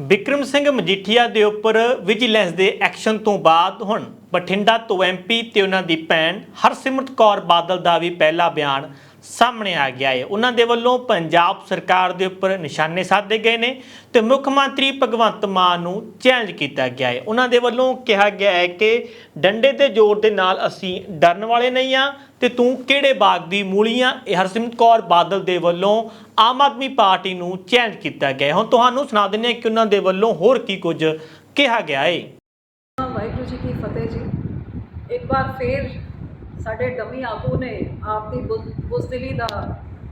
ਵਿਕਰਮ ਸਿੰਘ ਮਜੀਠੀਆ ਦੇ ਉੱਪਰ ਵਿਜੀਲੈਂਸ ਦੇ ਐਕਸ਼ਨ ਤੋਂ ਬਾਅਦ ਹੁਣ ਬਠਿੰਡਾ ਤੋਂ ਐਮਪੀ ਤੇ ਉਹਨਾਂ ਦੀ ਭੈਣ ਹਰਸਿਮਰਤ ਕੌਰ ਬਾਦਲ ਦਾ ਵੀ ਪਹਿਲਾ ਬਿਆਨ ਸਾਹਮਣੇ ਆ ਗਿਆ ਹੈ। ਉਹਨਾਂ ਦੇ ਵੱਲੋਂ ਪੰਜਾਬ ਸਰਕਾਰ ਦੇ ਉੱਪਰ ਨਿਸ਼ਾਨੇ ਸਾਧੇ ਗਏ ਨੇ ਤੇ ਮੁੱਖ ਮੰਤਰੀ ਭਗਵੰਤ ਮਾਨ ਨੂੰ ਚੈਲੰਜ ਕੀਤਾ ਗਿਆ ਹੈ। ਉਹਨਾਂ ਦੇ ਵੱਲੋਂ ਕਿਹਾ ਗਿਆ ਹੈ ਕਿ ਡੰਡੇ ਦੇ ਜ਼ੋਰ ਦੇ ਨਾਲ ਅਸੀਂ ਡਰਨ ਵਾਲੇ ਨਹੀਂ ਆ ਤੇ ਤੂੰ ਕਿਹੜੇ ਬਾਗ ਦੀ ਮੂਲੀ ਆ? ਇਹ ਹਰਸਿਮਰਤ ਕੌਰ ਬਾਦਲ ਦੇ ਵੱਲੋਂ ਆਮ ਆਦਮੀ ਪਾਰਟੀ ਨੂੰ ਚੈਲੰਜ ਕੀਤਾ ਗਿਆ ਹੈ। ਹੁਣ ਤੁਹਾਨੂੰ ਸੁਣਾ ਦਿੰਦੇ ਹਾਂ ਕਿ ਉਹਨਾਂ ਦੇ ਵੱਲੋਂ ਹੋਰ ਕੀ ਕੁਝ ਕਿਹਾ ਗਿਆ ਹੈ। ਵਾਹਿਗੁਰੂ ਜੀ ਕੀ ਫਤਿਹ ਜੀ। ਇੱਕ ਵਾਰ ਫੇਰ ਸਾਡੇ ਡਮੀ ਆਗੂ ਨੇ ਆਪ ਦੀ ਬੁਜ਼- ਬੁਜ਼ਦਿਲੀ ਦਾ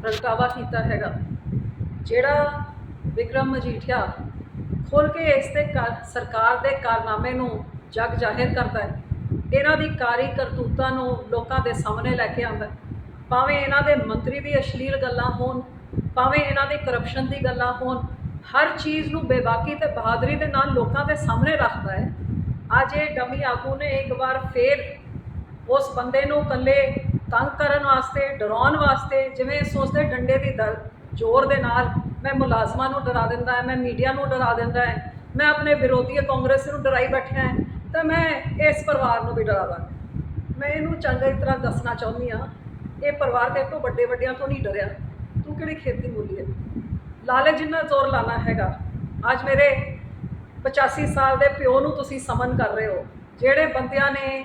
ਪ੍ਰਗਟਾਵਾ ਕੀਤਾ ਹੈਗਾ। ਜਿਹੜਾ ਵਿਕਰਮ ਮਜੀਠੀਆ ਖੁੱਲ ਕੇ ਇਸ ਤੇ ਕਰ- ਸਰਕਾਰ ਦੇ ਕਾਰਨਾਮੇ ਨੂੰ ਜਗ ਜ਼ਾਹਿਰ ਕਰਦਾ ਹੈ, ਇਹਨਾਂ ਦੀ ਕਾਰੀ ਕਰਤੂਤਾਂ ਨੂੰ ਲੋਕਾਂ ਦੇ ਸਾਹਮਣੇ ਲੈ ਕੇ ਆਉਂਦਾ ਭਾਵੇਂ ਇਹਨਾਂ ਦੇ ਮੰਤਰੀ ਦੀ ਅਸ਼ਲੀਲ ਗੱਲਾਂ ਹੋਣ, ਭਾਵੇਂ ਇਹਨਾਂ ਦੇ ਕਰਪਸ਼ਨ ਦੀ ਗੱਲਾਂ ਹੋਣ, ਹਰ ਚੀਜ਼ ਨੂੰ ਬੇਬਾਕੀ ਤੇ ਬਹਾਦਰੀ ਦੇ ਨਾਲ ਲੋਕਾਂ ਦੇ ਸਾਹਮਣੇ ਰੱਖਦਾ ਹੈ। ਅੱਜ ਇਹ ਡਮੀ ਆਗੂ ਨੇ ਇੱਕ ਵਾਰ ਫੇਰ ਉਸ ਬੰਦੇ ਨੂੰ ਇਕੱਲੇ ਤੰਗ ਕਰਨ ਵਾਸਤੇ, ਡਰਾਉਣ ਵਾਸਤੇ, ਜਿਵੇਂ ਸੋਚਦੇ ਡੰਡੇ ਦੀ ਦਰ ਜ਼ੋਰ ਦੇ ਨਾਲ ਮੈਂ ਮੁਲਾਜ਼ਮਾਂ ਨੂੰ ਡਰਾ ਦਿੰਦਾ ਹੈ, ਮੈਂ ਮੀਡੀਆ ਨੂੰ ਡਰਾ ਦਿੰਦਾ ਹੈ, ਮੈਂ ਆਪਣੇ ਵਿਰੋਧੀ ਕਾਂਗਰਸ ਨੂੰ ਡਰਾਈ ਬੈਠਿਆ ਹੈ, ਤਾਂ ਮੈਂ ਇਸ ਪਰਿਵਾਰ ਨੂੰ ਵੀ ਡਰਾ ਮੈਂ ਇਹਨੂੰ ਚੰਗੀ ਤਰ੍ਹਾਂ ਦੱਸਣਾ ਚਾਹੁੰਦੀ ਹਾਂ, ਇਹ ਪਰਿਵਾਰ ਤੇ ਤੋਂ ਵੱਡੇ ਵੱਡਿਆਂ ਤੋਂ ਨਹੀਂ ਡਰਿਆ। ਤੂੰ ਕਿਹੜੀ ਖੇਤੀ ਮੂਲੀ ਹੈ? ਲਾਲੇ ਜਿੰਨਾ ਜ਼ੋਰ ਲਾਣਾ ਹੈਗਾ। ਅੱਜ ਮੇਰੇ 85 ਸਾਲ ਦੇ ਪਿਓ ਨੂੰ ਤੁਸੀਂ ਸਮਨ ਕਰ ਰਹੇ ਹੋ, ਜਿਹੜੇ ਬੰਦਿਆਂ ਨੇ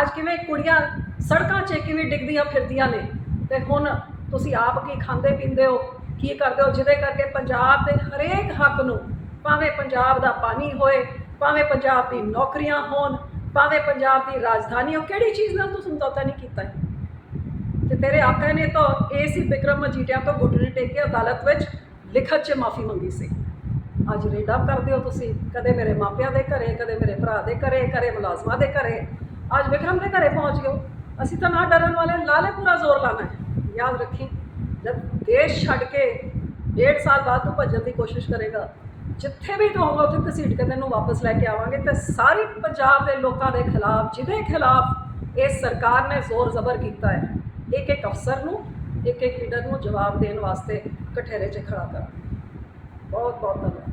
ਅੱਜ ਕਿਵੇਂ ਕੁੜੀਆਂ ਸੜਕਾਂ 'ਚ ਕਿਵੇਂ ਡਿੱਗਦੀਆਂ ਫਿਰਦੀਆਂ ਨੇ? ਤੇ ਹੁਣ ਤੁਸੀਂ ਆਪ ਕੀ ਖਾਂਦੇ ਪੀਂਦੇ ਹੋ? ਕੀ ਕਰਦੇ ਹੋ? ਜਿਹਦੇ ਕਰਕੇ ਪੰਜਾਬ ਦੇ ਹਰੇਕ ਹੱਕ ਨੂੰ ਭਾਵੇਂ ਪੰਜਾਬ ਦਾ ਪਾਣੀ ਹੋਏ, ਭਾਵੇਂ ਪੰਜਾਬ ਦੀ ਨੌਕਰੀਆਂ ਹੋਣ, ਭਾਵੇਂ ਪੰਜਾਬ ਦੀ ਰਾਜਧਾਨੀ ਹੋ ਕਿਹੜੀ ਚੀਜ਼ ਨਾਲ ਤੂੰ ਸਮਝੌਤਾ ਨਹੀਂ ਕੀਤਾ? ਹੈ ਤੇ ਤੇਰੇ ਆਕਾ ਨੇ ਤਾਂ ਇਹ ਸੀ ਵਿਕਰਮ ਮਜੀਠੀਆ ਤੋਂ ਘੁਟਨੇ ਟੇਕ ਕੇ ਅਦਾਲਤ ਵਿੱਚ ਲਿਖਤ 'ਚ ਮਾਫੀ ਮੰਗੀ ਸੀ। ਅੱਜ ਰੇਡਾ ਕਰਦੇ ਹੋ ਤੁਸੀਂ, ਕਦੇ ਮੇਰੇ ਮਾਪਿਆਂ ਦੇ ਘਰੇ, ਕਦੇ ਮੇਰੇ ਭਰਾ ਦੇ ਘਰੇ, ਕਦੇ ਮੁਲਾਜ਼ਮਾਂ ਦੇ ਘਰੇ। ਅੱਜ ਵਿਕਰਮ ਦੇ ਘਰੇ ਪਹੁੰਚ ਗਏ ਅਸੀਂ ਤਾਂ ਨਾ ਡਰਨ ਵਾਲੇ ਲਾਲੇ ਪੂਰਾ ਜ਼ੋਰ ਲਾਣਾ ਹੈ ਯਾਦ ਰੱਖੀ ਜਦ ਦੇਸ਼ ਛੱਡ ਕੇ ਡੇਢ ਸਾਲ ਬਾਅਦ ਤੂੰ ਭੱਜਣ ਦੀ ਕੋਸ਼ਿਸ਼ ਕਰੇਗਾ ਜਿੱਥੇ ਵੀ ਤੂੰ ਹੋਗਾ ਉੱਥੇ ਘਸੀਟ ਕੇ ਤੈਨੂੰ ਵਾਪਸ ਲੈ ਕੇ ਆਵਾਂਗੇ ਤੇ ਸਾਰੀ ਪੰਜਾਬ ਦੇ ਲੋਕਾਂ ਦੇ ਖਿਲਾਫ ਜਿਹਦੇ ਖਿਲਾਫ ਇਹ ਸਰਕਾਰ ਨੇ ਜ਼ੋਰ ਜ਼ਬਰ ਕੀਤਾ ਹੈ ਇੱਕ ਇੱਕ ਅਫਸਰ ਨੂੰ ਇੱਕ ਇੱਕ ਲੀਡਰ ਨੂੰ ਜਵਾਬ ਦੇਣ ਵਾਸਤੇ ਕਠੇਰੇ 'ਚ ਖੜਾ ਕਰਾਂ ਬਹੁਤ ਬਹੁਤ ਧੰਨਵਾਦ